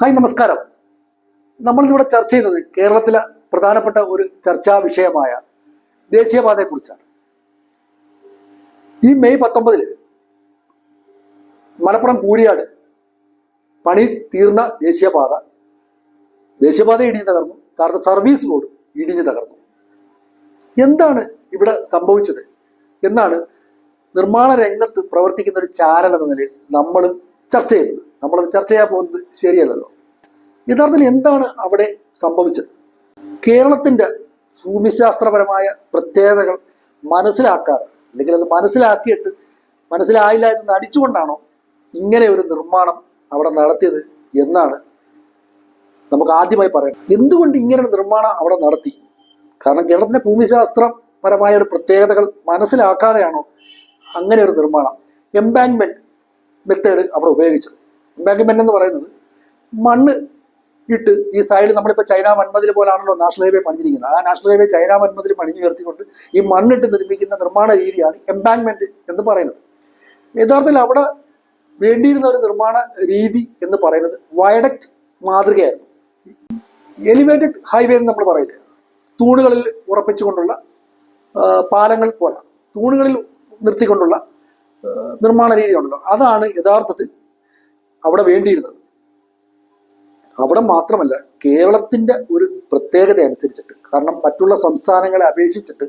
Hi നമസ്കാരം. നമ്മളിതിവിടെ ചർച്ച ചെയ്യുന്നത് കേരളത്തിലെ പ്രധാനപ്പെട്ട ഒരു ചർച്ചാ വിഷയമായ ദേശീയപാതയെക്കുറിച്ചാണ്. ഈ മെയ് പത്തൊമ്പതിൽ മലപ്പുറം കൂരിയാട് പണി തീർന്ന ദേശീയപാത ദേശീയപാത ഇടിഞ്ഞ് തകർന്നു താഴത്തെ സർവീസ് റോഡ് ഇടിഞ്ഞ് തകർന്നു. എന്താണ് ഇവിടെ സംഭവിച്ചത്? എന്നാണ് നിർമ്മാണ രംഗത്ത് പ്രവർത്തിക്കുന്ന ഒരു ചാനൽ എന്ന നിലയിൽ നമ്മളും ചർച്ച ചെയ്യുന്നത്. നമ്മളത് ചർച്ച ചെയ്യാൻ പോകുന്നത് ശരിയല്ലല്ലോ. യഥാർത്ഥത്തിൽ എന്താണ് അവിടെ സംഭവിച്ചത്? കേരളത്തിന്റെ ഭൂമിശാസ്ത്രപരമായ പ്രത്യേകതകൾ മനസ്സിലാക്കാതെ അല്ലെങ്കിൽ അത് മനസ്സിലാക്കിയിട്ട് മനസ്സിലായില്ല എന്ന് നടിച്ചുകൊണ്ടാണോ ഇങ്ങനെ ഒരു നിർമ്മാണം അവിടെ നടത്തിയത് എന്നാണ് നമുക്ക് ആദ്യമായി പറയാം എന്തുകൊണ്ട് ഇങ്ങനെ ഒരു നിർമ്മാണം അവിടെ നടത്തി? കാരണം കേരളത്തിന്റെ ഭൂമിശാസ്ത്രപരമായ ഒരു പ്രത്യേകതകൾ മനസ്സിലാക്കാതെയാണോ അങ്ങനെ ഒരു നിർമ്മാണം എംബാങ്ക്മെന്റ് മെത്തേഡ് അവിടെ ഉപയോഗിച്ചത്? എംബാങ്ക്മെന്റ് എന്ന് പറയുന്നത് മണ്ണ് ഇട്ട് ഈ സൈഡിൽ നമ്മളിപ്പോൾ ചൈന വൻമതിൽ പോലാണല്ലോ നാഷണൽ ഹൈവേ പണിഞ്ഞിരിക്കുന്നത്. ആ നാഷണൽ ഹൈവേ ചൈന വൻമതിൽ പണിഞ്ഞുയർത്തിക്കൊണ്ട് ഈ മണ്ണിട്ട് നിർമ്മിക്കുന്ന നിർമ്മാണ രീതിയാണ് എംബാങ്ക്മെന്റ് എന്ന് പറയുന്നത്. യഥാർത്ഥത്തിൽ അവിടെ വേണ്ടിയിരുന്ന ഒരു നിർമ്മാണ രീതി എന്ന് പറയുന്നത് വയഡക്റ്റ് മാതൃകയായിരുന്നു. എലിവേറ്റഡ് ഹൈവേ എന്ന് നമ്മൾ പറയില്ലേ? തൂണുകളിൽ ഉറപ്പിച്ചുകൊണ്ടുള്ള പാലങ്ങൾ പോലെ. തൂണുകളിൽ നിർത്തിക്കൊണ്ടുള്ള നിർമ്മാണ രീതി ഉണ്ടല്ലോ. അതാണ് യഥാർത്ഥത്തിൽ അവിടെ വേണ്ടിയിരുന്നത്. അവിടെ മാത്രമല്ല കേരളത്തിന്റെ ഒരു പ്രത്യേകത അനുസരിച്ചിട്ട് കാരണം മറ്റുള്ള സംസ്ഥാനങ്ങളെ അപേക്ഷിച്ചിട്ട്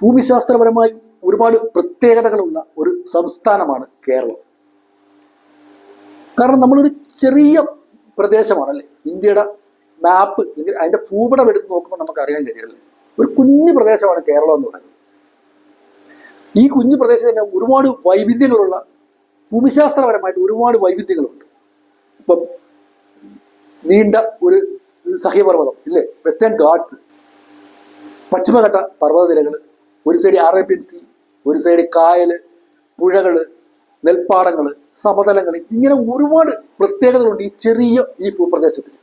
ഭൂമിശാസ്ത്രപരമായി ഒരുപാട് പ്രത്യേകതകളുള്ള ഒരു സംസ്ഥാനമാണ് കേരളം. കാരണം നമ്മളൊരു ചെറിയ പ്രദേശമാണല്ലേ ഇന്ത്യയുടെ മാപ്പ് അല്ലെങ്കിൽ അതിന്റെ ഭൂപടം എടുത്ത് നോക്കുമ്പോൾ നമുക്ക് അറിയാൻ കഴിയല്ലേ ഒരു കുഞ്ഞു പ്രദേശമാണ് കേരളം എന്ന് പറയുന്നത്. ഈ കുഞ്ഞു പ്രദേശത്തിന് ഒരുപാട് വൈവിധ്യങ്ങളുള്ള ഭൂമിശാസ്ത്രപരമായിട്ട് ഒരുപാട് വൈവിധ്യങ്ങളുണ്ട്. ഇപ്പം നീണ്ട ഒരു സഹ്യപർവതം ഇല്ലേ? വെസ്റ്റേൺ ഗാഡ്സ് പശ്ചിമഘട്ട പർവതനിരകൾ ഒരു സൈഡ് അറേബ്യൻ സി ഒരു സൈഡ് കായൽ പുഴകൾ നെൽപ്പാടങ്ങൾ സമതലങ്ങൾ ഇങ്ങനെ ഒരുപാട് പ്രത്യേകതകളുണ്ട് ഈ ചെറിയ ഈ ഭൂപ്രദേശത്തിന്.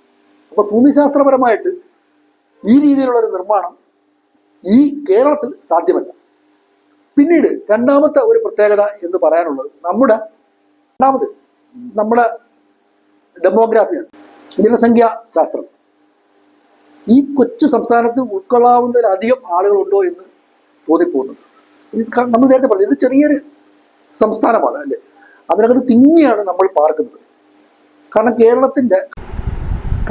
അപ്പോൾ ഭൂമിശാസ്ത്രപരമായിട്ട് ഈ രീതിയിലുള്ള ഒരു നിർമ്മാണം ഈ കേരളത്തിൽ സാധ്യമല്ല. പിന്നീട് രണ്ടാമത്തെ ഒരു പ്രത്യേകത എന്ന് പറയാനുള്ളത് നമ്മുടെ രണ്ടാമത് നമ്മുടെ ഡെമോഗ്രാഫിയാണ്. ജനസംഖ്യാ ശാസ്ത്രം. ഈ കൊച്ചു സംസ്ഥാനത്ത് ഉൾക്കൊള്ളാവുന്നതിലധികം ആളുകളുണ്ടോ എന്ന് തോന്നിപ്പോകുന്നു ഇത് നമ്മൾ നേരത്തെ പറഞ്ഞു ഇത് ചെറിയൊരു സംസ്ഥാനമാണ് അല്ലേ? അതിനകത്ത് തിങ്ങിയാണ് നമ്മൾ പാർക്കുന്നത്. കാരണം കേരളത്തിന്റെ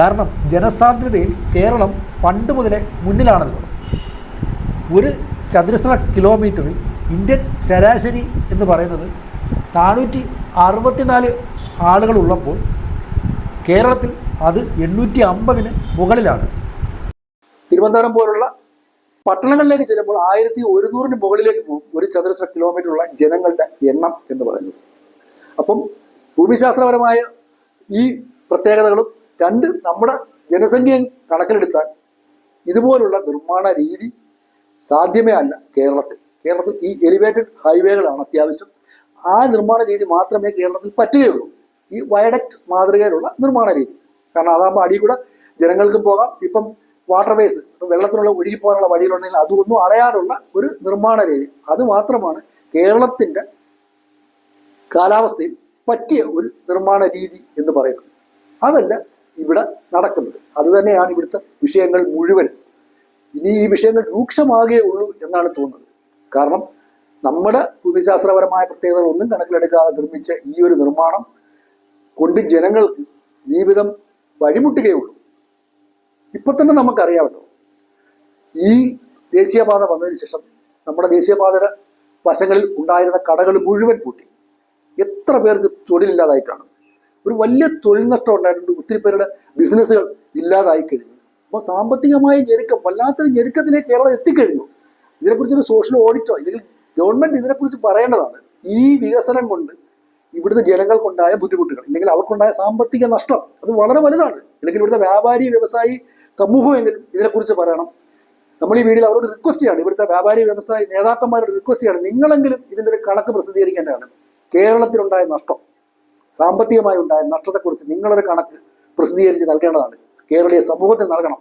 കാരണം ജനസാന്ദ്രതയിൽ കേരളം പണ്ട് മുതലേ മുന്നിലാണല്ലോ. ഒരു ചതുരശ്ര കിലോമീറ്ററിൽ ഇന്ത്യൻ ശരാശരി എന്ന് പറയുന്നത് നാനൂറ്റി അറുപത്തിനാല് ആളുകളുള്ളപ്പോൾ കേരളത്തിൽ അത് എണ്ണൂറ്റി അമ്പതിന് മുകളിലാണ്. തിരുവനന്തപുരം പോലുള്ള പട്ടണങ്ങളിലേക്ക് ചെല്ലുമ്പോൾ ആയിരത്തി ഒരുന്നൂറിന് മുകളിലേക്ക് പോകും. ഒരു ചതുരശ്ര കിലോമീറ്റർ ഉള്ള ജനങ്ങളുടെ എണ്ണം എന്ന് പറയുന്നത്. അപ്പം ഭൂമിശാസ്ത്രപരമായ ഈ പ്രത്യേകതകളും രണ്ട് നമ്മുടെ ജനസംഖ്യ കണക്കിലെടുത്താൽ ഇതുപോലുള്ള നിർമ്മാണ രീതി സാധ്യമേ അല്ല കേരളത്തിൽ. കേരളത്തിൽ ഈ എലിവേറ്റഡ് ഹൈവേകളാണ് അത്യാവശ്യം ആ നിർമ്മാണ രീതി മാത്രമേ കേരളത്തിൽ പറ്റുകയുള്ളൂ. ഈ വയഡക്ട് മാതൃകയിലുള്ള നിർമ്മാണ രീതി. കാരണം അതാകുമ്പോൾ അടിയിൽ കൂടെ ജനങ്ങൾക്കും പോകാം. ഇപ്പം വാട്ടർവേസ് വെള്ളത്തിനുള്ള ഒഴുകിപ്പോകാനുള്ള വഴിയിലുണ്ടെങ്കിൽ അതൊന്നും അടയാറുള്ള ഒരു നിർമ്മാണ രീതി. അത് മാത്രമാണ് കേരളത്തിന്റെ കാലാവസ്ഥയിൽ പറ്റിയ ഒരു നിർമ്മാണ രീതി എന്ന് പറയുന്നത്. അതല്ല ഇവിടെ നടക്കുന്നത്. അത് തന്നെയാണ് ഇവിടുത്തെ വിഷയങ്ങൾ മുഴുവൻ ഇനി ഈ വിഷയങ്ങൾ രൂക്ഷമാകേ ഉള്ളൂ എന്നാണ് തോന്നുന്നത്. കാരണം നമ്മുടെ ഭൂമിശാസ്ത്രപരമായ പ്രത്യേകതകൾ ഒന്നും കണക്കിലെടുക്കാതെ നിർമ്മിച്ച ഈ ഒരു നിർമ്മാണം കൊണ്ട് ജനങ്ങൾക്ക് ജീവിതം വഴിമുട്ടുകയുള്ളൂ. ഇപ്പൊ തന്നെ നമുക്കറിയാമല്ലോ. ഈ ദേശീയപാത വന്നതിന് ശേഷം നമ്മുടെ ദേശീയപാതയുടെ വശങ്ങളിൽ ഉണ്ടായിരുന്ന കടകൾ മുഴുവൻ പൂട്ടി. എത്ര പേർക്ക് തൊഴിലില്ലാതായി കാണും ഒരു വലിയ തൊഴിൽ നഷ്ടം ഉണ്ടായിട്ടുണ്ട്. ഒത്തിരി പേരുടെ ബിസിനസ്സുകൾ ഇല്ലാതായി കഴിഞ്ഞു. അപ്പോൾ സാമ്പത്തികമായ ഞെരുക്കം വല്ലാത്തൊരു ഞെരുക്കത്തിലേക്ക് കേരളം എത്തിക്കഴിഞ്ഞു. ഇതിനെക്കുറിച്ചൊരു സോഷ്യൽ ഓഡിറ്റോ അല്ലെങ്കിൽ ഗവൺമെന്റ് ഇതിനെക്കുറിച്ച് പറയേണ്ടതാണ്. ഈ വികസനം കൊണ്ട് ഇവിടുത്തെ ജനങ്ങൾക്കുണ്ടായ ബുദ്ധിമുട്ടുകൾ അല്ലെങ്കിൽ അവർക്കുണ്ടായ സാമ്പത്തിക നഷ്ടം അത് വളരെ വലുതാണ്. അല്ലെങ്കിൽ ഇവിടുത്തെ വ്യാപാരി വ്യവസായി സമൂഹമെങ്കിലും ഇതിനെക്കുറിച്ച് പറയണം. നമ്മൾ ഈ വീഡിയോയിൽ അവരോട് റിക്വസ്റ്റ് ചെയ്യാണ്. ഇവിടുത്തെ വ്യാപാരി വ്യവസായി നേതാക്കന്മാരോട് റിക്വസ്റ്റ് ചെയ്യാണ്. നിങ്ങളെങ്കിലും ഇതിന്റെ ഒരു കണക്ക് പ്രസിദ്ധീകരിക്കേണ്ടതാണ്. കേരളത്തിലുണ്ടായ നഷ്ടം സാമ്പത്തികമായി ഉണ്ടായ നഷ്ടത്തെക്കുറിച്ച് നിങ്ങളൊരു കണക്ക് പ്രസിദ്ധീകരിച്ച് നൽകേണ്ടതാണ്. കേരളീയ സമൂഹത്തിന് നൽകണം.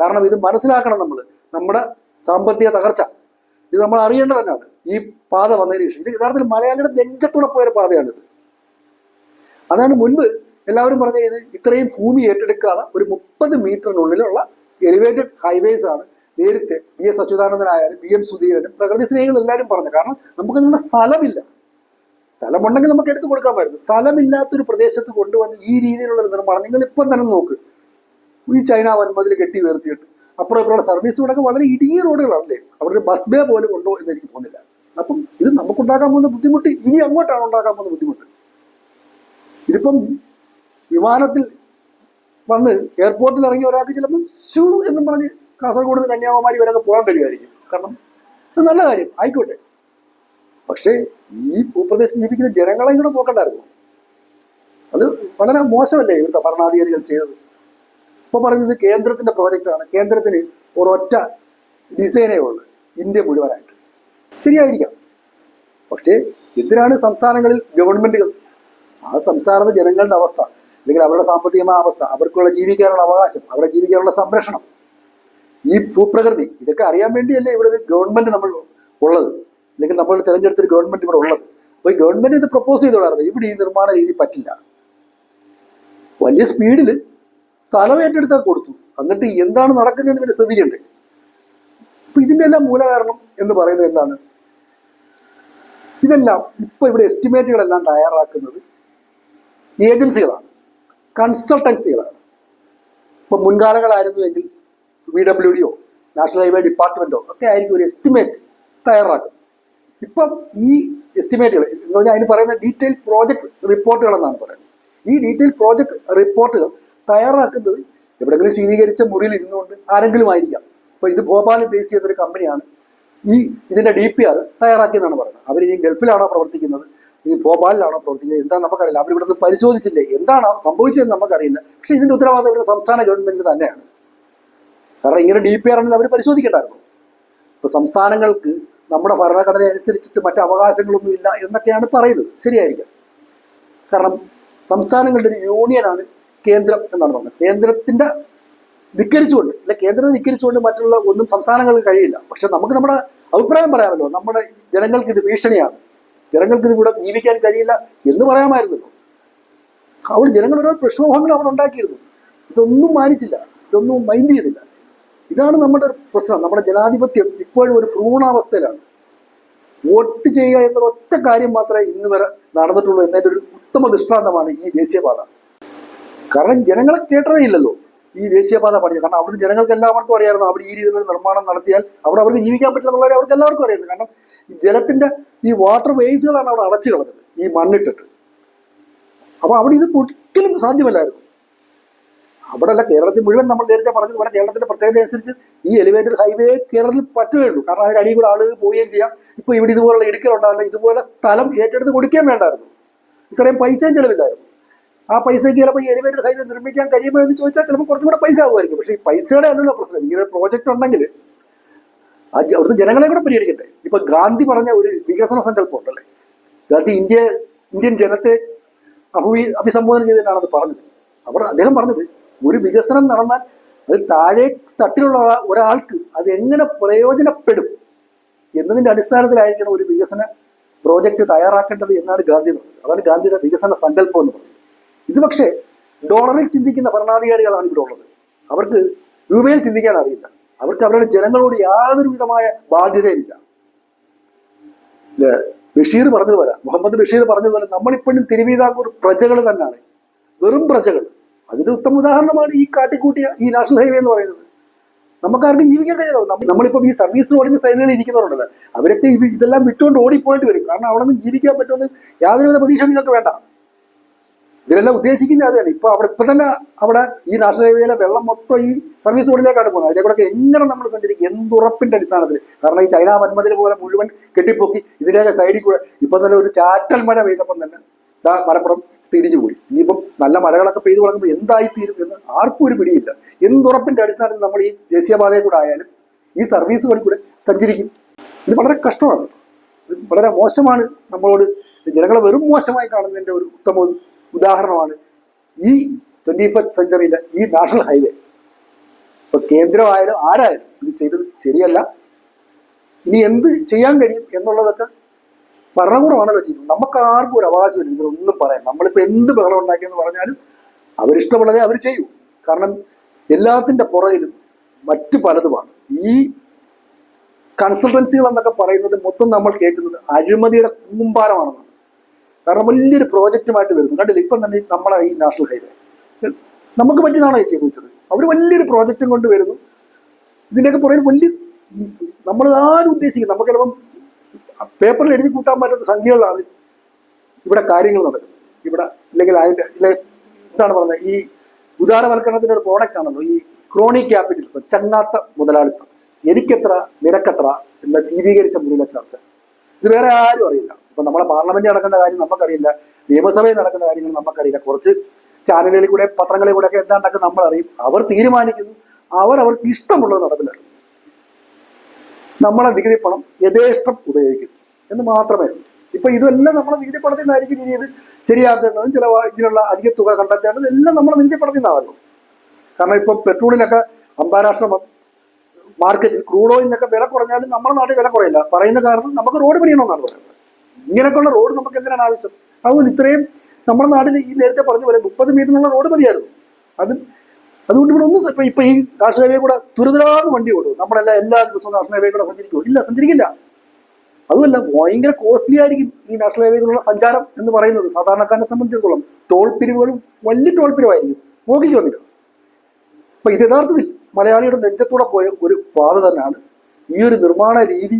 കാരണം ഇത് മനസ്സിലാക്കണം നമ്മൾ നമ്മുടെ സാമ്പത്തിക തകർച്ച ഇത് നമ്മൾ അറിയേണ്ടത് തന്നെയാണ് ഈ പാത വന്നതിന് ശേഷം. ഇത് യഥാർത്ഥത്തിൽ മലയാളിയുടെ നെഞ്ചത്തൂടെ പോയൊരു പാതയാണിത് അതാണ് മുൻപ് എല്ലാവരും പറഞ്ഞു കഴിഞ്ഞാൽ ഇത്രയും ഭൂമി ഏറ്റെടുക്കാതെ ഒരു മുപ്പത് മീറ്ററിനുള്ളിലുള്ള എലിവേറ്റഡ് ഹൈവേസ് ആണ് നേരത്തെ വി എസ് അച്യുതാനന്ദനായാലും വി എം സുധീരനും പ്രകൃതി സ്നേഹികൾ എല്ലാവരും പറഞ്ഞു കാരണം നമുക്ക് നമ്മുടെ സ്ഥലമില്ല. സ്ഥലമുണ്ടെങ്കിൽ നമുക്ക് എടുത്തു കൊടുക്കാമായിരുന്നു സ്ഥലമില്ലാത്തൊരു പ്രദേശത്ത് കൊണ്ടുവന്ന് ഈ രീതിയിലുള്ള നിർമ്മാണം. നിങ്ങൾ ഇപ്പം തന്നെ നോക്ക്. ഈ ചൈന വൻമതിൽ കെട്ടി ഉയർത്തിയിട്ട്. അപ്പുറം ഇപ്പോഴുള്ള സർവീസ് റോഡൊക്കെ വളരെ ഇടുങ്ങിയ റോഡുകളാണല്ലേ? അവിടെ ഒരു ബസ് ബേ പോലും ഉണ്ടോ എന്ന് എനിക്ക് തോന്നില്ല. അപ്പം ഇത് നമുക്കുണ്ടാക്കാൻ പോകുന്ന ബുദ്ധിമുട്ട് ഇനി അങ്ങോട്ടാണ് ഉണ്ടാക്കാൻ പോകുന്ന ബുദ്ധിമുട്ട്. ഇതിപ്പം വിമാനത്തിൽ വന്ന് എയർപോർട്ടിൽ ഇറങ്ങിയ ഒരാൾക്ക് ചിലപ്പം ഷൂ എന്നും പറഞ്ഞ് കാസർഗോഡ് നിന്ന് കന്യാകുമാരി വരെയൊക്കെ പോകാൻ കഴിയുമായിരിക്കും. കാരണം നല്ല കാര്യം. ആയിക്കോട്ടെ. പക്ഷേ ഈ ഭൂപ്രദേശത്ത് ജീവിക്കുന്ന ജനങ്ങളെ ഇങ്ങോട്ട് നോക്കണ്ടായിരുന്നു. അത് വളരെ മോശമല്ലേ ഇവിടുത്തെ ഭരണാധികാരികൾ ചെയ്തത്? ഇപ്പോൾ പറയുന്നത് കേന്ദ്രത്തിന്റെ പ്രോജക്റ്റാണ്. കേന്ദ്രത്തിന് ഒരൊറ്റ ഡിസൈനേ ഉള്ളൂ. ഇന്ത്യ മുഴുവനായിട്ട്. ശരിയായിരിക്കാം. പക്ഷേ എന്തിനാണ് സംസ്ഥാനങ്ങളിൽ ഗവൺമെന്റുകൾ? ആ സംസ്ഥാനത്തെ ജനങ്ങളുടെ അവസ്ഥ അല്ലെങ്കിൽ അവരുടെ സാമ്പത്തികമായ അവസ്ഥ അവർക്കുള്ള ജീവിക്കാനുള്ള അവകാശം അവരുടെ ജീവിക്കാനുള്ള സംരക്ഷണം ഈ ഭൂപ്രകൃതി ഇതൊക്കെ അറിയാൻ വേണ്ടിയല്ലേ ഇവിടെ ഒരു ഗവൺമെന്റ് നമ്മൾ ഉള്ളത്. അല്ലെങ്കിൽ നമ്മൾ തിരഞ്ഞെടുത്തൊരു ഗവൺമെന്റ് ഇവിടെ ഉള്ളത്. അപ്പോൾ ഈ ഗവൺമെന്റ് ഇത് പ്രപ്പോസ് ചെയ്തോളായിരുന്നു. ഇവിടെ ഈ നിർമ്മാണ രീതി പറ്റില്ല. വലിയ സ്പീഡിൽ സ്ഥലം ഏറ്റെടുത്താൽ കൊടുത്തു. എന്നിട്ട് എന്താണ് നടക്കുന്നതെന്ന് പിന്നെ ശ്രദ്ധിക്കണ്ടേ. അപ്പൊ ഇതിന്റെ എല്ലാം മൂലകാരണം എന്ന് പറയുന്നത് എന്താണ്? ഇതെല്ലാം ഇപ്പൊ ഇവിടെ എസ്റ്റിമേറ്റുകളെല്ലാം തയ്യാറാക്കുന്നത് ഏജൻസികളാണ് കൺസൾട്ടൻസികളാണ്. ഇപ്പൊ മുൻകാലങ്ങളായിരുന്നു എങ്കിൽ വി ഡബ്ല്യു ഡിയോ നാഷണൽ ഹൈവേ ഡിപ്പാർട്ട്മെന്റോ ഒക്കെ ആയിരിക്കും ഒരു എസ്റ്റിമേറ്റ് തയ്യാറാക്കുന്നത്. ഇപ്പം ഈ എസ്റ്റിമേറ്റുകൾ എന്ന് പറഞ്ഞാൽ അതിന് പറയുന്ന ഡീറ്റെയിൽ പ്രോജക്ട് റിപ്പോർട്ടുകൾ എന്നാണ് പറയുന്നത്. ഈ ഡീറ്റെയിൽ പ്രോജക്ട് റിപ്പോർട്ടുകൾ തയ്യാറാക്കുന്നത് എവിടെങ്കിലും ശീതീകരിച്ച മുറിയിൽ ഇരുന്നുകൊണ്ട് ആരെങ്കിലും ആയിരിക്കാം. ഇപ്പൊ ഇത് ഭോപ്പാലിൽ ബേസ് ചെയ്തൊരു കമ്പനിയാണ് ഈ ഇതിന്റെ ഡി പി ആർ തയ്യാറാക്കിയെന്നാണ് പറയുന്നത്. അവർ ഇനി ഗൾഫിലാണോ പ്രവർത്തിക്കുന്നത്? ഇനി ഭോപ്പാലിലാണോ പ്രവർത്തിക്കുന്നത്? എന്താ നമുക്കറിയില്ല. അവർ ഇവിടുന്ന് പരിശോധിച്ചില്ലേ? എന്താണ് സംഭവിച്ചതെന്ന് നമുക്കറിയില്ല. പക്ഷെ ഇതിന്റെ ഉത്തരവാദിത്തം ഇവിടെ സംസ്ഥാന ഗവൺമെന്റ് തന്നെയാണ്. കാരണം ഇങ്ങനെ ഡി പി ആണെങ്കിൽ അവർ പരിശോധിക്കണ്ടായിരുന്നു. ഇപ്പൊ സംസ്ഥാനങ്ങൾക്ക് നമ്മുടെ ഭരണഘടന അനുസരിച്ചിട്ട് മറ്റ് അവകാശങ്ങളൊന്നും ഇല്ല എന്നൊക്കെയാണ് പറയുന്നത്. ശരിയായിരിക്കാം. കാരണം സംസ്ഥാനങ്ങളുടെ ഒരു യൂണിയനാണ് കേന്ദ്രം എന്നാണ് പറഞ്ഞത്. കേന്ദ്രത്തിന്റെ ധിക്കരിച്ചുകൊണ്ട് അല്ലെ കേന്ദ്രത്തെ ധിക്കരിച്ചുകൊണ്ട് മറ്റുള്ള ഒന്നും സംസ്ഥാനങ്ങൾക്ക് കഴിയില്ല. പക്ഷെ നമുക്ക് നമ്മുടെ അഭിപ്രായം പറയാമല്ലോ. നമ്മുടെ ജനങ്ങൾക്ക് ഇത് ഭീഷണിയാണ്. ജനങ്ങൾക്ക് ഇത് ഇവിടെ ജീവിക്കാൻ കഴിയില്ല എന്ന് പറയാമായിരുന്നല്ലോ അവിടെ ജനങ്ങൾ ഓരോ പ്രക്ഷോഭങ്ങൾ അവിടെ ഉണ്ടാക്കിയിരുന്നു. ഇതൊന്നും മാനിച്ചില്ല. ഇതൊന്നും മൈൻഡ് ചെയ്തില്ല. ഇതാണ് നമ്മുടെ ഒരു പ്രശ്നം. നമ്മുടെ ജനാധിപത്യം ഇപ്പോഴും ഒരു ഭ്രൂണാവസ്ഥയിലാണ്. വോട്ട് ചെയ്യുക എന്നൊരു ഒറ്റ കാര്യം മാത്രമേ ഇന്ന് വരെ നടന്നിട്ടുള്ളൂ എന്നതിന്റെ ഒരു ഉത്തമ ദൃഷ്ടാന്തമാണ് ഈ ദേശീയപാത. കാരണം ജനങ്ങളെ കേട്ടതേ ഇല്ലല്ലോ ഈ ദേശീയപാത പണിത് കാരണം അവിടുത്തെ ജനങ്ങൾക്ക് എല്ലാവർക്കും അറിയായിരുന്നു അവിടെ ഈ രീതിയിലുള്ള നിർമ്മാണം നടത്തിയാൽ അവിടെ അവർക്ക് ജീവിക്കാൻ പറ്റില്ല അവർക്ക് എല്ലാവർക്കും അറിയായിരുന്നു കാരണം ജലത്തിന്റെ ഈ വാട്ടർ വേസുകളാണ് അവിടെ അടച്ചു കളഞ്ഞത്. ഈ മണ്ണിട്ടിട്ട്. അപ്പൊ അവിടെ ഇത് ഒരിക്കലും സാധ്യമല്ലായിരുന്നു. അവിടെ അല്ല കേരളത്തിൽ മുഴുവൻ നമ്മൾ നേരത്തെ പറഞ്ഞതുപോലെ കേരളത്തിന്റെ പ്രത്യേകത അനുസരിച്ച് ഈ എലിവേറ്റഡ് ഹൈവേ കേരളത്തിൽ പറ്റുകയുള്ളൂ. കാരണം അതിന് അടിയിൽ ആളുകൾ പോവുകയും ചെയ്യാം. ഇപ്പൊ ഇവിടെ ഇതുപോലുള്ള ഇടുക്കലുണ്ടാവില്ല ഇതുപോലെ സ്ഥലം ഏറ്റെടുത്ത് കൊടുക്കുകയും വേണ്ടായിരുന്നു. ഇത്രയും പൈസയും ചെലവില്ലായിരുന്നു. ആ പൈസയ്ക്ക് ചിലപ്പോൾ എലിവേറ്റഡ് ഹൈവേ നിർമ്മിക്കാൻ കഴിയുമോ എന്ന് ചോദിച്ചാൽ ചിലപ്പോൾ കുറച്ചും കൂടെ പൈസ ആകുമായിരിക്കും പക്ഷേ ഈ പൈസയുടെ അല്ലല്ലോ പ്രശ്നം. ഇങ്ങനെ പ്രോജക്റ്റ് ഉണ്ടെങ്കിൽ ആ അവിടുത്തെ ജനങ്ങളെ കൂടെ പരിഹരിക്കട്ടെ ഇപ്പൊ ഗാന്ധി പറഞ്ഞ ഒരു വികസന സങ്കല്പം ഉണ്ടല്ലേ? ഗാന്ധി ഇന്ത്യ ഇന്ത്യൻ ജനത്തെ അഭി അഭിസംബോധന ചെയ്തതിനാണ് അത് പറഞ്ഞത്. അവിടെ അദ്ദേഹം പറഞ്ഞത് ഒരു വികസനം നടന്നാൽ അത് താഴെ തട്ടിലുള്ള ഒരാൾക്ക് അത് എങ്ങനെ പ്രയോജനപ്പെടും എന്നതിന്റെ അടിസ്ഥാനത്തിലായിരിക്കണം ഒരു വികസന പ്രോജക്റ്റ് തയ്യാറാക്കേണ്ടത് എന്നാണ് ഗാന്ധി പറഞ്ഞത്. അതാണ് ഗാന്ധിയുടെ വികസന സങ്കല്പം എന്ന് പറയുന്നത്. ഇത് പക്ഷേ ഡോളറിൽ ചിന്തിക്കുന്ന ഭരണാധികാരികളാണ് ഇവിടെ ഉള്ളത്. അവർക്ക് രൂപയിൽ ചിന്തിക്കാൻ അറിയില്ല. അവർക്ക് അവരുടെ ജനങ്ങളോട് യാതൊരു വിധമായ ബാധ്യതയില്ല? ബഷീർ പറഞ്ഞതുപോലെ മുഹമ്മദ് ബഷീർ പറഞ്ഞതുപോലെ നമ്മളിപ്പോഴും തിരുവിതാംകൂർ പ്രജകൾ തന്നെയാണ്. വെറും പ്രജകൾ. അതിന്റെ ഉത്തമ ഉദാഹരണമാണ് ഈ കാട്ടിക്കൂട്ടിയ ഈ നാഷണൽ ഹൈവേ എന്ന് പറയുന്നത്. നമുക്കാർക്കും ജീവിക്കാൻ കഴിയാതെ നമ്മളിപ്പോൾ നമ്മളിപ്പം ഈ സർവീസ് റോഡിന്റെ സൈഡിൽ ഇരിക്കുന്നവരുണ്ടല്ലോ. അവരൊക്കെ ഇതെല്ലാം വിട്ടുകൊണ്ട് ഓടിപ്പോയിട്ട് വരും. കാരണം അവിടെ നിന്ന് ജീവിക്കാൻ പറ്റുമെന്ന് യാതൊരുവിധ പ്രതീക്ഷ നിങ്ങൾക്ക് വേണ്ട. ഇതിലെല്ലാം ഉദ്ദേശിക്കുന്നത് അതാണ് ഇപ്പൊ അവിടെ ഇപ്പൊ തന്നെ അവിടെ ഈ നാഷണൽ ഹൈവേയിലെ വെള്ളം മൊത്തം ഈ സർവീസ് റോഡിലേക്കാണ് പോകുന്നത്. അതിനെ കൂടെ എങ്ങനെ നമ്മൾ സഞ്ചരിക്കും? എന്തുറപ്പിന്റെ അടിസ്ഥാനത്തിൽ? കാരണം ഈ ചൈന വന്മതിൽ പോലെ മുഴുവൻ കെട്ടിപ്പൊക്കി ഇതിലേക്ക് സൈഡിൽ കൂടെ ഇപ്പൊ തന്നെ ഒരു ചാറ്റൽ മഴ പെയ്തപ്പം തന്നെ മലപ്പുറം തിരിഞ്ഞു പോയി. ഇനിയിപ്പം നല്ല മഴകളൊക്കെ പെയ്തു തുടങ്ങുമ്പോൾ എന്തായി തീരും എന്ന് ആർക്കും ഒരു പിടിയില്ല. എന്തുറപ്പിന്റെ അടിസ്ഥാനത്തിൽ നമ്മൾ ഈ ദേശീയപാതയിൽ കൂടെ ആയാലും ഈ സർവീസ് വഴി കൂടെ സഞ്ചരിക്കും. ഇത് വളരെ കഷ്ടമാണ്. വളരെ മോശമാണ്. നമ്മളോട് ജനങ്ങളെ വെറും മോശമായി കാണുന്നതിന്റെ ഒരു ഉത്തമ ഉദാഹരണമാണ് ഈ ട്വന്റി ഫസ്റ്റ് സെഞ്ചുറിയിലെ ഈ നാഷണൽ ഹൈവേ ഇപ്പൊ കേന്ദ്രമായാലും ആരായാലും ഇത് ചെയ്തത് ശരിയല്ല. ഇനി എന്ത് ചെയ്യാൻ കഴിയും എന്നുള്ളതൊക്കെ ഭരണകൂടമാണല്ലോ ചെയ്യുന്നത്. നമുക്ക് ആർക്കും ഒരു അവകാശമില്ല ഇതിലൊന്നും പറയാൻ. നമ്മളിപ്പോൾ എന്ത് ബഹളം ഉണ്ടാക്കിയെന്ന് പറഞ്ഞാലും അവരിഷ്ടമുള്ളതേ അവർ ചെയ്യൂ. കാരണം എല്ലാത്തിന്റെ പുറകിലും മറ്റു പലതുമാണ്. ഈ കൺസൾട്ടൻസികൾ എന്നൊക്കെ പറയുന്നത് മൊത്തം നമ്മൾ കേൾക്കുന്നത് അഴിമതിയുടെ കൂമ്പാരമാണെന്നാണ്. കാരണം വലിയൊരു പ്രോജക്റ്റുമായിട്ട് വരുന്നു. കണ്ടില്ല? ഇപ്പം തന്നെ നമ്മളെ ഈ നാഷണൽ ഹൈവേ. നമുക്ക് പറ്റിയതാണോ ഈ വെച്ചത്? അവർ വലിയൊരു പ്രോജക്റ്റും കൊണ്ട് വരുന്നു. ഇതിന്റെയൊക്കെ പുറകിൽ വലിയ നമ്മൾ ആരും ഉദ്ദേശിക്കും നമുക്ക് ചിലപ്പം പേപ്പറിൽ എഴുതി കൂട്ടാൻ പറ്റാത്ത സംഖ്യകളിലാണ് ഇവിടെ കാര്യങ്ങൾ നടക്കുന്നത്. ഇവിടെ അല്ലെങ്കിൽ അതിന്റെ ഇല്ലെ എന്താണ് പറയുന്നത് ഈ ഉദാരവൽക്കരണത്തിന്റെ ഒരു പ്രോഡക്റ്റ് ആണല്ലോ. ഈ ക്രോണി ക്യാപിറ്റലിസം ചങ്ങാത്ത മുതലാളിത്തം. എനിക്കെത്ര നിനക്കെത്ര എന്ന ശീതീകരിച്ച മുന്നിലെ ചർച്ച. ഇത് വേറെ ആരും അറിയില്ല. ഇപ്പൊ നമ്മളെ പാർലമെന്റ് നടക്കുന്ന കാര്യം നമുക്കറിയില്ല നിയമസഭയിൽ നടക്കുന്ന കാര്യങ്ങൾ നമുക്കറിയില്ല. കുറച്ച് ചാനലുകളിൽ കൂടെ പത്രങ്ങളിൽ കൂടെ ഒക്കെ എന്താണ്ടൊക്കെ നമ്മൾ അറിയും അവർ തീരുമാനിക്കുന്നു. അവർ അവർക്ക് ഇഷ്ടമുള്ളത് നടപ്പിലാക്കും. നമ്മളെ നികുതി പണം യഥേഷ്ടം ഉപയോഗിക്കുന്നു എന്ന് മാത്രമേ ഇപ്പൊ ഇതെല്ലാം നമ്മളെ നികുതി പണത്തിൽ നിന്നായിരിക്കും ഇനി ഇത് ശരിയാക്കേണ്ടതും ചില ഇതിനുള്ള അധിക തുക കണ്ടെത്തേണ്ടതും എല്ലാം നമ്മളെ നികുതി പണത്തിൽ നിന്നാണല്ലോ. കാരണം ഇപ്പൊ പെട്രോളിനൊക്കെ അന്താരാഷ്ട്ര മാർക്കറ്റിൽ ക്രൂഡ് ഓയിലിനൊക്കെ വില കുറഞ്ഞാലും നമ്മുടെ നാട്ടിൽ വില കുറയില്ല. പറയുന്ന കാരണം നമുക്ക് റോഡ് പണിയണമെന്നാണ് പറയുന്നത്. ഇങ്ങനെയൊക്കെയുള്ള റോഡ് നമുക്ക് എന്തിനാണ് ആവശ്യം? അതുകൊണ്ട് ഇത്രയും നമ്മുടെ നാട്ടിൽ ഈ നേരത്തെ പറഞ്ഞ പോലെ മുപ്പത് മീറ്ററിനുള്ള റോഡ് മതിയായിരുന്നു. അത് അതുകൊണ്ട് ഇവിടെ ഒന്നും ഇപ്പൊ ഇപ്പൊ ഈ നാഷണൽ കൂടെ തുരിതരാന്ന് വണ്ടി ഓടും. നമ്മളെല്ലാം എല്ലാ ദിവസവും നാഷണൽ ഹൈവേ കൂടെ സഞ്ചരിക്കുമോ ഇല്ല സഞ്ചരിക്കില്ല. അതുമല്ല ഭയങ്കര കോസ്റ്റ്ലി ആയിരിക്കും ഈ നാഷണൽ ഹൈവേക്കുള്ള സഞ്ചാരം എന്ന് പറയുന്നത്. സാധാരണക്കാരനെ സംബന്ധിച്ചിടത്തോളം ടോൾ പിരിവുകളും വലിയ ടോൾ പിരിവായിരിക്കും. നോക്കിക്കോ നിങ്ങൾ. അപ്പൊ ഇത് യഥാർത്ഥത്തിൽ മലയാളിയുടെ നെഞ്ചത്തൂടെ പോയ ഒരു പാത തന്നെയാണ്. ഈ ഒരു നിർമ്മാണ രീതി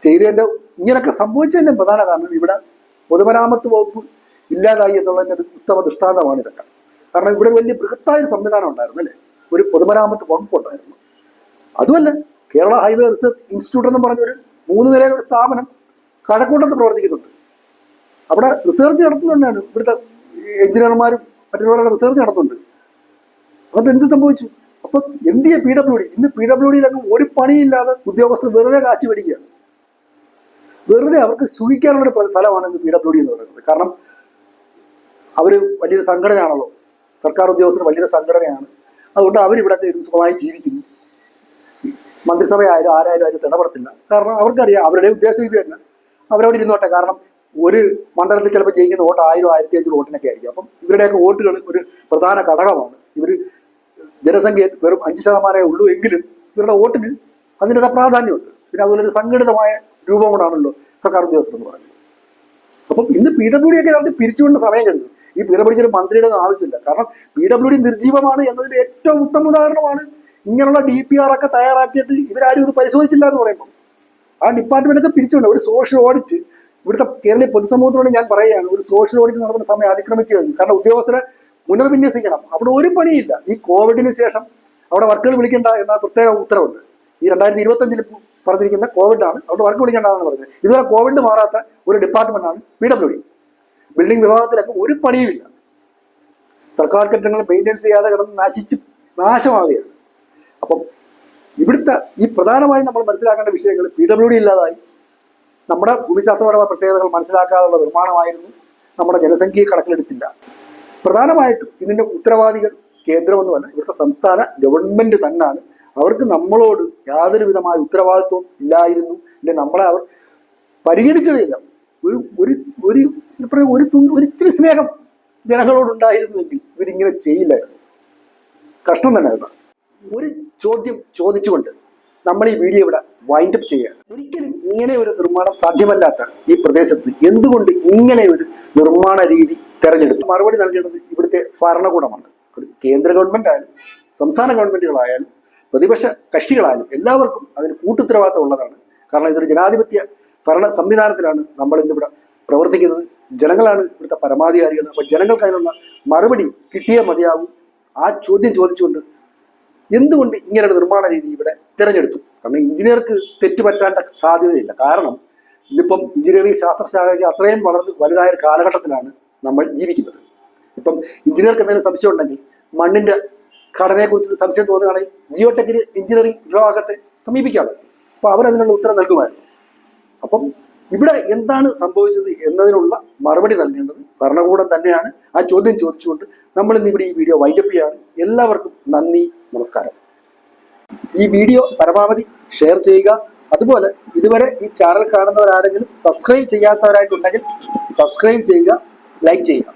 ചെയ്തതിന്റെ ഇങ്ങനെയൊക്കെ സംഭവിച്ചതിന്റെ പ്രധാന കാരണം ഇവിടെ പൊതുമരാമത്ത് വകുപ്പ് ഇല്ലാതായി എന്നുള്ളതിന്റെ ഉത്തമ ദൃഷ്ടാന്തമാണ് ഇതൊക്കെ. കാരണം ഇവിടെ വലിയ ബൃഹത്തായ സംവിധാനം ഉണ്ടായിരുന്നു അല്ലേ? ഒരു പൊതുമരാമത്ത് വകുപ്പ് ഉണ്ടായിരുന്നു. അതുമല്ല കേരള ഹൈവേ റിസർച്ച് ഇൻസ്റ്റിറ്റ്യൂട്ട് എന്ന് പറഞ്ഞൊരു മൂന്ന് നിലയിലുള്ള ഒരു സ്ഥാപനം കഴക്കൂട്ടത്ത് പ്രവർത്തിക്കുന്നുണ്ട്. അവിടെ റിസർച്ച് നടത്തുന്നുണ്ടാണ് ഇവിടുത്തെ എഞ്ചിനീയർമാരും മറ്റുള്ളവരുടെ റിസർച്ച് നടത്തുന്നുണ്ട്. എന്നിട്ട് എന്ത് സംഭവിച്ചു? അപ്പം എന്ത് ചെയ്യാ പി ഡബ്ല്യു ഡി ഇന്ന് പി ഡബ്ല്യു ഡിയിലൊക്കെ ഒരു പണിയില്ലാതെ ഉദ്യോഗസ്ഥർ വെറുതെ കാശ് മേടിക്കുകയാണ്. വെറുതെ അവർക്ക് സൂഹിക്കാനുള്ള ഒരു സ്ഥലമാണ് ഇന്ന് പി ഡബ്ല്യു ഡി എന്ന് പറയുന്നത്. കാരണം അവർ വലിയൊരു സംഘടനയാണല്ലോ. സർക്കാർ ഉദ്യോഗസ്ഥർ വലിയൊരു സംഘടനയാണ്. അതുകൊണ്ട് അവരിവിടെ ഇരുന്ന് സുഖമായി ജീവിക്കുന്നു. മന്ത്രിസഭയായാലും ആരായാലും അതിന് ഇടപെടത്തില്ല കാരണം അവർക്കറിയാം അവരുടെ ഉദ്ദേശം ഇത് തന്നെ. അവരവിടെ ഇരുന്നോട്ടെ. കാരണം ഒരു മണ്ഡലത്തിൽ ചിലപ്പോൾ ജയിക്കുന്ന വോട്ട് ആയിരം ആയിരത്തി അഞ്ഞൂറ് വോട്ടിനൊക്കെ ആയിരിക്കും. അപ്പം ഇവരുടെയൊക്കെ വോട്ടുകൾ ഒരു പ്രധാന ഘടകമാണ്. ഇവർ ജനസംഖ്യയിൽ വെറും അഞ്ച് ശതമാനമേ ഉള്ളൂ എങ്കിലും ഇവരുടെ വോട്ടിന് അതിന്റെ പ്രാധാന്യമുണ്ട്. പിന്നെ അതുപോലെ ഒരു സംഘടിതമായ രൂപം കൊണ്ടാണല്ലോ സർക്കാർ ഉദ്യോഗസ്ഥർ എന്ന് പറയുന്നത്. അപ്പം ഇന്ന് പി ഡബ്ല്യു ഡി ഒക്കെ നടത്തി പിരിച്ചുകൊണ്ട് സമയം കഴിഞ്ഞു. ഈ പി ഡബ്ല്യു ഡി ഒരു മന്ത്രിയുടെ ആവശ്യമില്ല. കാരണം പി ഡബ്ല്യു ഡി നിർജീവമാണ് എന്നതിന്റെ ഏറ്റവും ഉത്തമ ഉദാഹരണമാണ് ഇങ്ങനെയുള്ള ഡി പി ആർ ഒക്കെ തയ്യാറാക്കിയിട്ട് ഇവരാരും ഇത് പരിശോധിച്ചില്ല എന്ന് പറയുമ്പോൾ ആ ഡിപ്പാർട്ട്മെന്റ് ഒക്കെ പിരിച്ചുകൊണ്ട് ഒരു സോഷ്യൽ ഓഡിറ്റ് ഇവിടുത്തെ കേരളീയ പൊതുസമൂഹത്തിനോട് ഞാൻ പറയുകയാണ്. ഒരു സോഷ്യൽ ഓഡിറ്റ് നടത്തുന്ന സമയം അതിക്രമിച്ചു കഴിഞ്ഞു. കാരണം ഉദ്യോഗസ്ഥരെ പുനർവിന്യസിക്കണം. അവിടെ ഒരു പണിയില്ല ഈ കോവിഡിന് ശേഷം അവിടെ വർക്കുകൾ വിളിക്കേണ്ട എന്ന പ്രത്യേക ഉത്തരവുണ്ട്. ഈ രണ്ടായിരത്തി ഇരുപത്തഞ്ചിൽ പറഞ്ഞിരിക്കുന്ന കോവിഡ് ആണ് അവിടെ വർക്ക് വിളിക്കേണ്ടതെന്ന് പറഞ്ഞത് ഇതുവരെ കോവിഡ് മാറാത്ത ഒരു ഡിപ്പാർട്ട്മെന്റ് ആണ് പി ഡബ്ല്യു ഡി ബിൽഡിംഗ് വിഭാഗത്തിലൊക്കെ ഒരു പണിയുമില്ല. സർക്കാർ കെട്ടിടങ്ങൾ മെയിന്റെനൻസ് ചെയ്യാതെ കിടന്ന് നശിച്ച് നാശമാവുകയാണ്. അപ്പം ഇവിടുത്തെ ഈ പ്രധാനമായും നമ്മൾ മനസ്സിലാക്കേണ്ട വിഷയങ്ങൾ പി ഡബ്ല്യു ഡി ഇല്ലാതായി. നമ്മുടെ ഭൂമിശാസ്ത്രപരമായ പ്രത്യേകതകൾ മനസ്സിലാക്കാതെയുള്ള നിർമ്മാണമായിരുന്നു. നമ്മുടെ ജനസംഖ്യയെ കണക്കിലെടുത്തില്ല. പ്രധാനമായിട്ടും ഇതിന്റെ ഉത്തരവാദികൾ കേന്ദ്രമൊന്നുമല്ല ഇവിടുത്തെ സംസ്ഥാന ഗവൺമെന്റ് തന്നെയാണ്. അവർക്ക് നമ്മളോട് യാതൊരു വിധമായ ഉത്തരവാദിത്വം ഇല്ലായിരുന്നു. അല്ലെ നമ്മളെ അവർ പരിഗണിച്ചതില്ല. ഒരു ഒരു ഒരു ഒരു തുണ്ട് ഒരിച്ചിരി സ്നേഹം ജനങ്ങളോടുണ്ടായിരുന്നുവെങ്കിൽ ഇവരിങ്ങനെ ചെയ്യില്ലായിരുന്നു. കഷ്ടം തന്നെ കേട്ടോ ഒരു ചോദ്യം ചോദിച്ചുകൊണ്ട് നമ്മൾ ഈ വീഡിയോ ഇവിടെ വൈൻഡ് അപ്പ് ചെയ്യുകയാണ്. ഒരിക്കലും ഇങ്ങനെ ഒരു നിർമ്മാണം സാധ്യമല്ലാത്ത ഈ പ്രദേശത്ത് എന്തുകൊണ്ട് ഇങ്ങനെ ഒരു നിർമ്മാണ രീതി തെരഞ്ഞെടുത്തു? മറുപടി നൽകേണ്ടത് ഇവിടുത്തെ ഭരണകൂടമാണ്. കേന്ദ്ര ഗവൺമെന്റ് ആയാലും സംസ്ഥാന ഗവൺമെന്റുകളായാലും പ്രതിപക്ഷ കക്ഷികളായാലും എല്ലാവർക്കും അതിന് കൂട്ടുത്തരവാദിത്തം ഉള്ളതാണ്. കാരണം ഇതൊരു ജനാധിപത്യ ഭരണ സംവിധാനത്തിലാണ് നമ്മൾ ഇന്നിവിടെ പ്രവർത്തിക്കുന്നത്. ജനങ്ങളാണ് ഇവിടുത്തെ പരമാധികാരികൾ. അപ്പോൾ ജനങ്ങൾക്ക് അതിനുള്ള മറുപടി കിട്ടിയേ മതിയാവും. ആ ചോദ്യം ചോദിച്ചുകൊണ്ട് എന്തുകൊണ്ട് ഇങ്ങനെ ഒരു നിർമ്മാണ രീതി ഇവിടെ തിരഞ്ഞെടുത്തു? കാരണം എഞ്ചിനീയർക്ക് തെറ്റുപറ്റാണ്ട സാധ്യതയില്ല. കാരണം ഇന്നിപ്പം എഞ്ചിനീയറിംഗ് ശാസ്ത്രശാഖയ്ക്ക് അത്രയും വളർന്ന് വലുതായ കാലഘട്ടത്തിലാണ് നമ്മൾ ജീവിക്കുന്നത്. ഇപ്പം എഞ്ചിനീയർക്ക് എന്തെങ്കിലും സംശയം ഉണ്ടെങ്കിൽ മണ്ണിന്റെ ഘടനയെക്കുറിച്ച് സംശയം തോന്നുകയാണെങ്കിൽ ജിയോ ടെക്കിന് എഞ്ചിനീയറിംഗ് വിഭാഗത്തെ സമീപിക്കാമല്ലോ. അപ്പോൾ അവരതിനുള്ള ഉത്തരം നൽകുമായിരുന്നു. അപ്പം ഇവിടെ എന്താണ് സംഭവിച്ചത് എന്നതിനുള്ള മറുപടി നൽകേണ്ടത് ഭരണകൂടം തന്നെയാണ്. ആ ചോദ്യം ചോദിച്ചുകൊണ്ട് നമ്മൾ ഇന്ന് ഇവിടെ ഈ വീഡിയോ വൈൻഡപ്പ് ചെയ്യാണ്. എല്ലാവർക്കും നന്ദി നമസ്കാരം. ഈ വീഡിയോ പരമാവധി ഷെയർ ചെയ്യുക. അതുപോലെ ഇതുവരെ ഈ ചാനൽ കാണുന്നവരാരെങ്കിലും സബ്സ്ക്രൈബ് ചെയ്യാത്തവരായിട്ടുണ്ടെങ്കിൽ സബ്സ്ക്രൈബ് ചെയ്യുക ലൈക്ക് ചെയ്യുക.